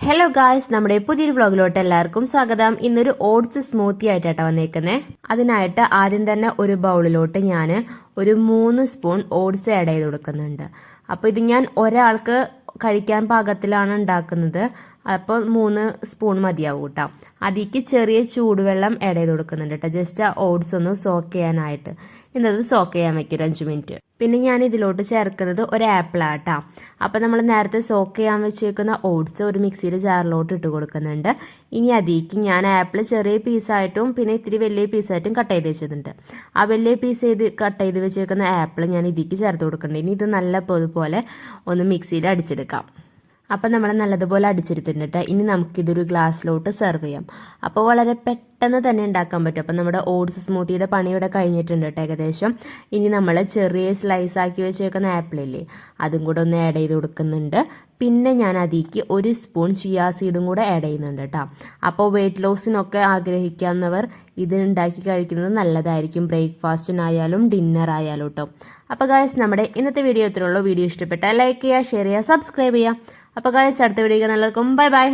Hello guys നമ്മുടെ പുതിയൊരു വ്ളോഗിലോട്ട് എല്ലാവർക്കും സ്വാഗതം. ഇന്നൊരു ഓട്സ് സ്മൂത്തി ആയിട്ടാണ് വന്നേക്കുന്നത് അതിനായിട്ട് ആദ്യം തന്നെ ഒരു ബൗളിലോട്ട് ഞാൻ ഒരു മൂന്ന് സ്പൂൺ ഓട്സ് ആഡ് ചെയ്ത് കൊടുക്കുന്നുണ്ട്. അപ്പോൾ ഇത് ഞാൻ ഒരാൾക്ക് കഴിക്കാൻ പാകത്തിലാണ് ഉണ്ടാക്കുന്നത്. അപ്പോൾ മൂന്ന് സ്പൂൺ മതിയാവും കേട്ടോ അതിലേക്ക് ചെറിയ ചൂടുവെള്ളം ആഡ് ചെയ്ത് കൊടുക്കുന്നുണ്ട് കേട്ടോ ജസ്റ്റ് ആ ഓട്സ് ഒന്ന് സോക്ക് ചെയ്യാനായിട്ട്. ഇന്നത് സോക്ക് ചെയ്യാൻ വയ്ക്കും ഒരു അഞ്ച് മിനിറ്റ് പിന്നെ ഞാൻ ഇതിലോട്ട് ചേർക്കുന്നത് ഒരു ആപ്പിളാണ് കേട്ടോ അപ്പോൾ നമ്മൾ നേരത്തെ സോക്ക് ചെയ്യാൻ വെച്ചേക്കുന്ന ഓട്സ് ഒരു മിക്സിയുടെ ജാറിലോട്ട് ഇട്ട് കൊടുക്കുന്നുണ്ട്. ഇനി അതിലേക്ക് ഞാൻ ആപ്പിൾ ചെറിയ പീസായിട്ടും പിന്നെ ഇത്തിരി വലിയ പീസായിട്ടും കട്ട് ചെയ്ത് വെച്ചിട്ടുണ്ട്. ആ വലിയ പീസ് ചെയ്ത് കട്ട് ചെയ്ത് വെച്ചേക്കുന്ന ആപ്പിൾ ഞാൻ ഇതിലേക്ക് ചേർത്ത് കൊടുക്കുന്നുണ്ട്. ഇനി ഇത് നല്ല പോലെ ഒന്ന് മിക്സിയിൽ അടിച്ചെടുക്കാം. അപ്പം നമ്മൾ നല്ലതുപോലെ അടിച്ചെടുത്തിട്ടുണ്ട് ഇനി നമുക്ക് ഇതൊരു ഗ്ലാസ്സിലോട്ട് സെർവ് ചെയ്യാം. അപ്പോൾ വളരെ പെട്ടെന്ന് തന്നെ ഉണ്ടാക്കാൻ പറ്റും. അപ്പം നമ്മുടെ ഓട്സ് സ്മൂത്തിയുടെ പണി ഇവിടെ കഴിഞ്ഞിട്ടുണ്ട് കേട്ടോ ഏകദേശം. ഇനി നമ്മൾ ചെറിയ സ്ലൈസ് ആക്കി വെച്ചേക്കുന്ന ആപ്പിളില്ലേ അതും കൂടെ ഒന്ന് ആഡ് ചെയ്ത് കൊടുക്കുന്നുണ്ട്. പിന്നെ ഞാൻ അതിലേക്ക് ഒരു സ്പൂൺ ചിയാ സീഡും കൂടെ ആഡ് ചെയ്യുന്നുണ്ട് കേട്ടോ. അപ്പോൾ വെയിറ്റ് ലോസിനൊക്കെ ആഗ്രഹിക്കാവുന്നവർ ഇത് ഉണ്ടാക്കി കഴിക്കുന്നത് നല്ലതായിരിക്കും. ബ്രേക്ക്ഫാസ്റ്റിനായാലും ഡിന്നർ ആയാലും കേട്ടോ അപ്പോൾ ഗായസ് നമ്മുടെ ഇന്നത്തെ വീഡിയോ ഇത്രയുള്ളൂ വീഡിയോ ഇഷ്ടപ്പെട്ടാൽ ലൈക്ക് ചെയ്യുക ഷെയർ ചെയ്യുക സബ്സ്ക്രൈബ് ചെയ്യുക. അപ്പോൾ ഗായസ് അടുത്ത വീഡിയോ എല്ലാവർക്കും ബൈ ബൈ